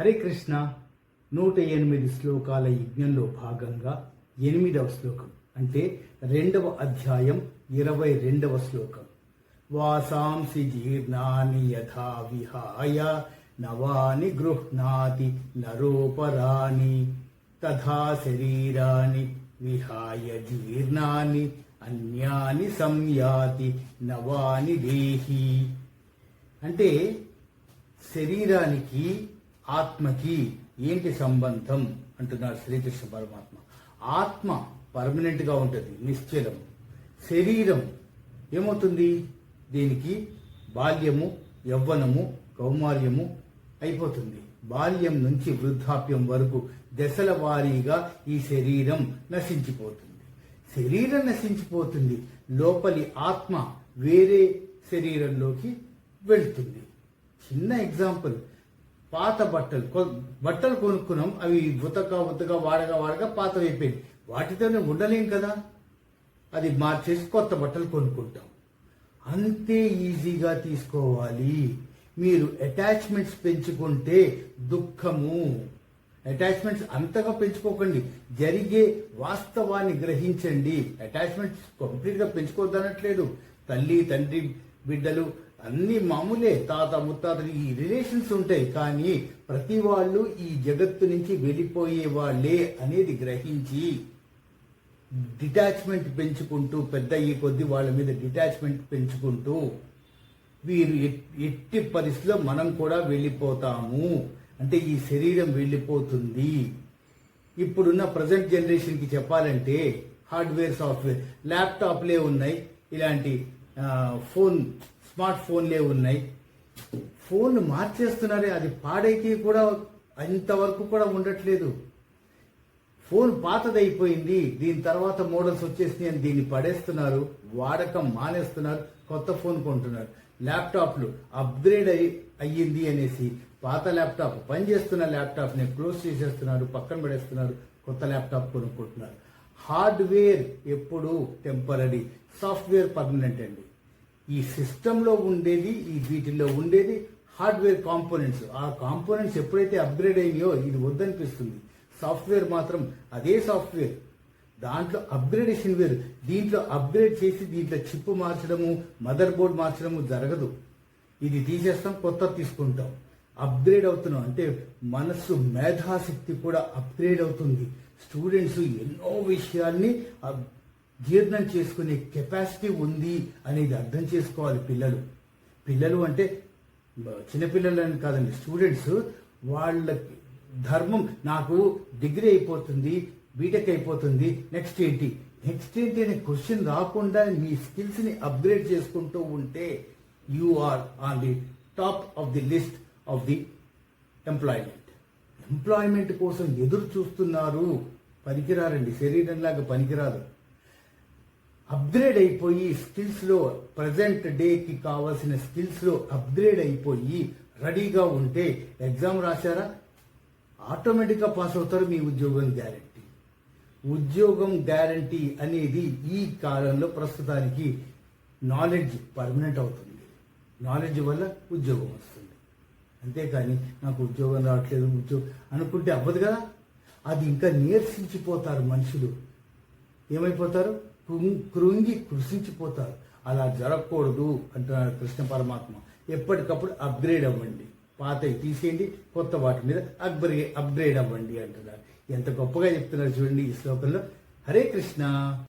హరే కృష్ణ నూట ఎనిమిది శ్లోకాల యజ్ఞంలో భాగంగా ఎనిమిదవ శ్లోకం అంటే రెండవ అధ్యాయం ఇరవై రెండవ శ్లోకం. వాసాంసి జీర్ణాని యథా విహాయ నవాని గృహ్ణాతి నరోపరాణి తథా శరీరాన్ని విహాయ జీర్ణాని అన్యాని సంయాతి నవాని దేహి. అంటే శరీరానికి ఆత్మకి ఏంటి సంబంధం? అంటున్నారు శ్రీకృష్ణ పరమాత్మ. ఆత్మ పర్మనెంట్గా ఉంటుంది నిశ్చలం. శరీరం ఏమవుతుంది? దీనికి బాల్యము యవ్వనము కౌమార్యము అయిపోతుంది. బాల్యం నుంచి వృద్ధాప్యం వరకు దశల వారీగా ఈ శరీరం నశించిపోతుంది. శరీరం నశించిపోతుంది లోపలి ఆత్మ వేరే శరీరంలోకి వెళ్తుంది. చిన్న ఎగ్జాంపుల్ పాత బట్టలు కొ- బట్టలు కొనుక్కున్నాం అవి ఉతక ఉతక వాడగా వాడగా పాత అయిపోయింది వాటితోనే ఉండలేం కదా. అది మార్చేసి కొత్త బట్టలు కొనుక్కుంటాం. అంతే ఈజీగా తీసుకోవాలి. మీరు అటాచ్మెంట్స్ పెంచుకుంటే దుఃఖము. అటాచ్మెంట్స్ అంతగా పెంచుకోకండి. జరిగే వాస్తవాన్ని గ్రహించండి. అటాచ్మెంట్స్ కంప్లీట్గా పెంచుకోవద్దనట్లేదు. తల్లి తండ్రి బిడ్డలు అన్ని మామూలే. తాత ముత్తాతలు ఈ రిలేషన్స్ ఉంటాయి కానీ ప్రతి వాళ్ళు ఈ జగత్తు నుంచి వెళ్ళిపోయే వాళ్ళే అనేది గ్రహించి డిటాచ్మెంట్ పెంచుకుంటూ పెద్ద అయ్యే కొద్దీ వాళ్ళ మీద డిటాచ్మెంట్ పెంచుకుంటూ వీరు ఎట్టి పరిస్థితిలో మనం కూడా వెళ్ళిపోతాము. అంటే ఈ శరీరం వెళ్ళిపోతుంది. ఇప్పుడున్న ప్రజెంట్ జనరేషన్కి చెప్పాలంటే హార్డ్వేర్ సాఫ్ట్వేర్ ల్యాప్టాప్లే ఉన్నాయి. ఇలాంటి ఫోన్ స్మార్ట్ ఫోన్లే ఉన్నాయి. ఫోన్ మార్చేస్తున్నారే అది పాడైతే కూడా అంతవరకు కూడా ఉండట్లేదు. ఫోన్ పాతదైపోయింది దీని తర్వాత మోడల్స్ వచ్చేసినాయి అని దీన్ని పడేస్తున్నారు వాడకం మానేస్తున్నారు కొత్త ఫోన్ కొంటున్నారు. ల్యాప్టాప్లు అప్గ్రేడ్ అయ్యి అయ్యింది అనేసి పాత ల్యాప్టాప్ పనిచేస్తున్న ల్యాప్టాప్ని క్లోజ్ చేసేస్తున్నారు పక్కన పడేస్తున్నారు కొత్త ల్యాప్టాప్ కొనుక్కుంటున్నారు. హార్డ్వేర్ ఎప్పుడు టెంపరీ సాఫ్ట్వేర్ పర్మనెంట్ అండి. ఈ సిస్టంలో ఉండేది ఈ వీటిల్లో ఉండేది హార్డ్వేర్ కాంపోనెంట్స్. ఆ కాంపోనెంట్స్ ఎప్పుడైతే అప్గ్రేడ్ అయినాయో ఇది వద్దనిపిస్తుంది. సాఫ్ట్వేర్ మాత్రం అదే సాఫ్ట్వేర్. దాంట్లో అప్గ్రేడేషన్ వేరు. దీంట్లో అప్గ్రేడ్ చేసి దీంట్లో చిప్ మార్చడము మదర్ బోర్డ్ మార్చడము జరగదు. ఇది తీసేస్తాం కొత్త తీసుకుంటాం. అప్గ్రేడ్ అవుతున్నాం. అంటే మనస్సు మేధాశక్తి కూడా అప్గ్రేడ్ అవుతుంది. స్టూడెంట్స్ ఎన్నో విషయాల్ని జీర్ణం చేసుకునే కెపాసిటీ ఉంది అనేది అర్థం చేసుకోవాలి పిల్లలు. పిల్లలు అంటే చిన్నపిల్లలని కాదండి స్టూడెంట్స్ వాళ్ళ ధర్మం నాకు డిగ్రీ అయిపోతుంది బీటెక్ అయిపోతుంది నెక్స్ట్ ఏంటి? నెక్స్ట్ ఏంటి అనే క్వశ్చన్ రాకుండా మీ స్కిల్స్ని అప్గ్రేడ్ చేసుకుంటూ ఉంటే you are on the top of the list of the employment. Employment కోసం ఎదురు చూస్తున్నారు. పనికిరారండి శరీరంలాగా పనికిరాదు. అప్గ్రేడ్ అయిపోయి స్కిల్స్లో ప్రజెంట్ డేకి కావాల్సిన స్కిల్స్లో అప్గ్రేడ్ అయిపోయి రెడీగా ఉంటే ఎగ్జామ్ రాశారా? ఆటోమేటిక్గా పాస్ అవుతారు మీ ఉద్యోగం గ్యారంటీ ఉద్యోగం గ్యారంటీ అనేది ఈ కాలంలో ప్రస్తుతానికి నాలెడ్జ్ పర్మనెంట్ అవుతుంది. నాలెడ్జ్ వల్ల ఉద్యోగం వస్తుంది. అంతేకాని నాకు ఉద్యోగం రావట్లేదు ఉద్యోగం అనుకుంటే అవ్వదు కదా. అది ఇంకా నీరసించిపోతారు మనుషులు. ఏమైపోతారు? కృంగి కృషించిపోతారు. అలా జరగకూడదు అంటున్నారు కృష్ణ పరమాత్మ. ఎప్పటికప్పుడు అప్గ్రేడ్ అవ్వండి. పాతవి తీసేయండి కొత్త వాటి మీద అప్గ్రేడ్ అప్గ్రేడ్ అవ్వండి అంటున్నారు ఎంత గొప్పగా చెప్తున్నారు చూడండి ఈ శ్లోకంలో. హరే కృష్ణ.